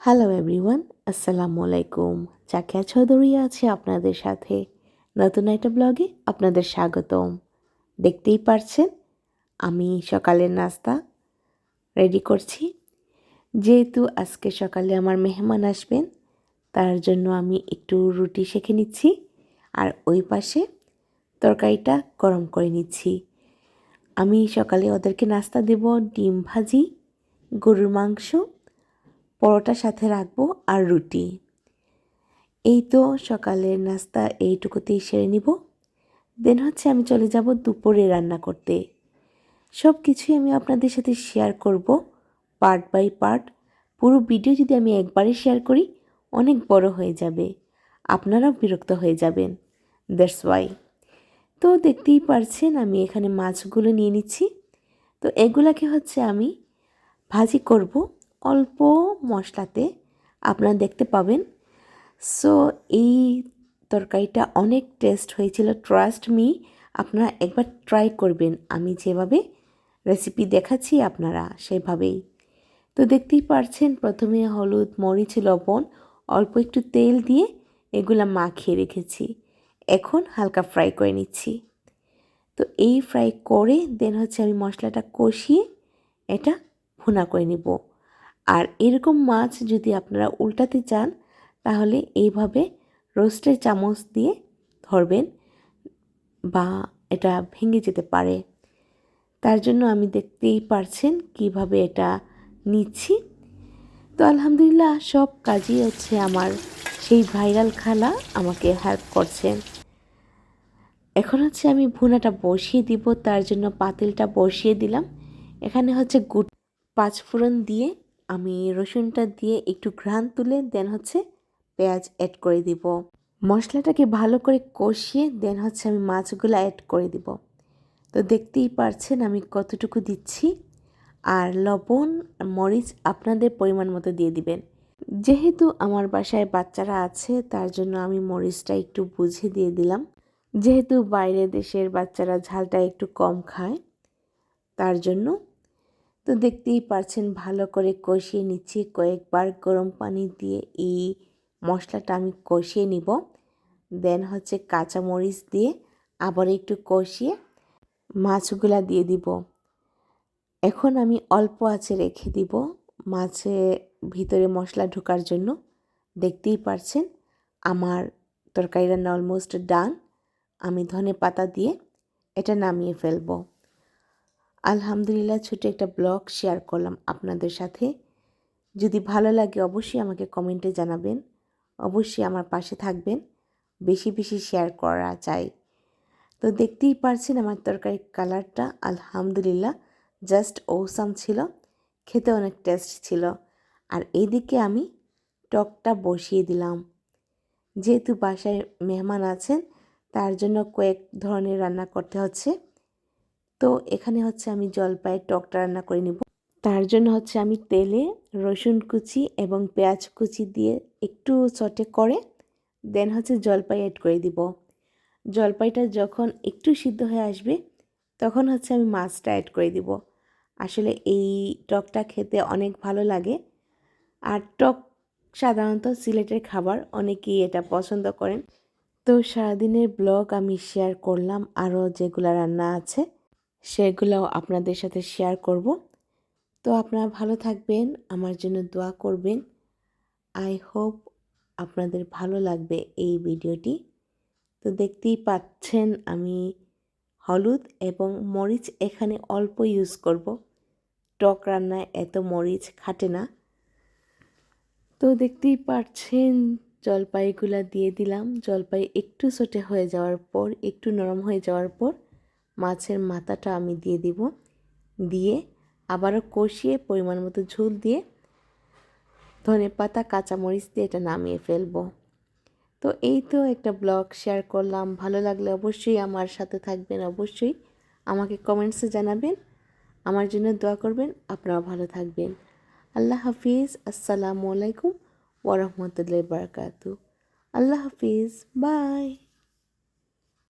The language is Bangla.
হ্যালো এভরিওয়ান আসসালামু আলাইকুম চাকিয়া চৌধুরী আছে আপনাদের সাথে নতুন একটা ব্লগে আপনাদের স্বাগতম দেখতেই পারছেন আমি সকালের নাস্তা রেডি করছি যেহেতু আজকে সকালে আমার মেহমান আসবেন তার জন্য আমি একটু রুটি শেখে নিচ্ছি আর ওই পাশে তরকারিটা গরম করে নিচ্ছি আমি সকালে ওদেরকে নাস্তা দেব ডিম ভাজি গরুর মাংস পরোটার সাথে রাখব আর রুটি। এই তো সকালের নাস্তা এইটুকুতেই সেরে নিব। দেন হচ্ছে আমি চলে যাব দুপুরে রান্না করতে। সব কিছুই আমি আপনাদের সাথে শেয়ার করব পার্ট বাই পার্ট পুরো ভিডিও যদি আমি একবারে শেয়ার করি, অনেক বড় হয়ে যাবে। আপনারাও বিরক্ত হয়ে যাবেন। দ্যাটস ওয়াই তো দেখতেই পারছেন আমি এখানে মাছগুলো নিয়ে নিচ্ছি। তো এগুলাকে হচ্ছে আমি ভাজি করব অল্প মশলাতে আপনারা দেখতে পাবেন। সো এই তরকারিটা অনেক টেস্ট হয়েছিল। ট্রাস্ট মি আপনারা একবার ট্রাই করবেন। আমি যেভাবে রেসিপি দেখাচ্ছি আপনারা সেভাবেই। তো দেখতেই পারছেন, প্রথমে হলুদ, মরিচ, লবণ, অল্প একটু তেল দিয়ে এগুলা মাখিয়ে রেখেছি। এখন হালকা ফ্রাই করে নিচ্ছি। তো এই ফ্রাই করে দেন হচ্ছে আমি মশলাটা কষিয়ে এটা ভুনা করে নিব। আর এরকম মাছ যদি আপনারা উল্টাতে চান, তাহলে এইভাবে রোস্টের চামচ দিয়ে ধরবেন বা এটা ভেঙে যেতে পারে। তার জন্য আমি দেখতেই পারছেন কীভাবে এটা নিচ্ছি। তো আলহামদুলিল্লাহ সব কাজই হচ্ছে আমার সেই ভাইরাল খালা আমাকে হেল্প করছেন এখন হচ্ছে আমি ভুনাটা বসিয়ে দিব, তার জন্য পাতিলটা বসিয়ে দিলাম। এখানে হচ্ছে গুড, পাঁচফোড়ন দিয়ে আমি রসুনটা দিয়ে একটু ঘ্রাণ তুলে দেন হচ্ছে পেঁয়াজ অ্যাড করে দিব। মশলাটাকে ভালো করে কষিয়ে দেন হচ্ছে আমি মাছগুলো অ্যাড করে দিব। তো দেখতেই পারছেন আমি কতটুকু দিচ্ছি। আর লবণ, মরিচ আপনাদের পরিমাণ মতো দিয়ে দিবেন। যেহেতু আমার বাসায় বাচ্চারা আছে, তার জন্য আমি মরিচটা একটু বুঝে দিয়ে দিলাম। যেহেতু বাইরে দেশের বাচ্চারা ঝালটা একটু কম খায়, তার জন্য তো দেখতেই পারছেন, ভালো করে কষিয়ে নিচ্ছি। কয়েকবার গরম পানি দিয়ে এই মশলাটা আমি কষিয়ে নিব। দেন হচ্ছে কাঁচামরিচ দিয়ে আবার একটু কষিয়ে মাছগুলা দিয়ে দিব। এখন আমি অল্প আছে রেখে দিব মাছে ভিতরে মশলা ঢোকার জন্য। দেখতেই পারছেন, আমার তরকারি রান্না অলমোস্ট ডান আমি ধনে পাতা দিয়ে এটা নামিয়ে ফেলব। আলহামদুলিল্লাহ, ছোটো একটা ব্লগ শেয়ার করলাম আপনাদের সাথে। যদি ভালো লাগে অবশ্যই আমাকে কমেন্টে জানাবেন। অবশ্যই আমার পাশে থাকবেন। বেশি বেশি শেয়ার করা চাই। তো দেখতেই পারছেন আমার তরকারির কালারটা আলহামদুলিল্লাহ জাস্ট ওসাম ছিল। খেতে অনেক টেস্ট ছিল। আর এইদিকে আমি টকটা বসিয়ে দিলাম। যেহেতু বাসায় মেহমান আছেন, তার জন্য কয়েক ধরনের রান্না করতে হচ্ছে। তো এখানে হচ্ছে আমি জলপাইয়ের টকটা রান্না করে নিব। তার জন্য হচ্ছে আমি তেলে রসুন কুচি এবং পেঁয়াজ কুচি দিয়ে একটু চটে করে দেন হচ্ছে জলপাই অ্যাড করে দিব। জলপাইটা যখন একটু সিদ্ধ হয়ে আসবে তখন হচ্ছে আমি মাছটা অ্যাড করে দিব। আসলে এই টকটা খেতে অনেক ভালো লাগে। আর টক সাধারণত সিলেটের খাবার অনেকেই এটা পছন্দ করেন। তো সারাদিনের ব্লগ আমি শেয়ার করলাম আরও যেগুলো রান্না আছে। সেগুলোও আপনাদের সাথে শেয়ার করব। তো আপনারা ভালো থাকবেন, আমার জন্য দোয়া করবেন। আই হোপ আপনাদের ভালো লাগবে এই ভিডিওটি। তো দেখতেই পাচ্ছেন আমি হলুদ এবং মরিচ এখানে অল্প ইউজ করব। টক রান্নায় এত মরিচ খাটে না। তো দেখতেই পাচ্ছেন জলপাইগুলা দিয়ে দিলাম। জলপাই একটু ছোটে হয়ে যাওয়ার পর, একটু নরম হয়ে যাওয়ার পর মাছের মাথাটা আমি দিয়ে দিব। দিয়ে আবারও কষিয়ে পরিমাণ মতো ঝোল দিয়ে ধনে পাতা, কাঁচামরিচ দিয়ে এটা নামিয়ে ফেলব। তো এই তো একটা ব্লগ শেয়ার করলাম। ভালো লাগলে অবশ্যই আমার সাথে থাকবেন, অবশ্যই আমাকে কমেন্টসে জানাবেন। আমার জন্য দোয়া করবেন, আপনারাও ভালো থাকবেন। আল্লাহ হাফিজ। আসসালামু আলাইকুম ওরহমতুল্লাহ বারকাতু আল্লাহ হাফিজ। বাই।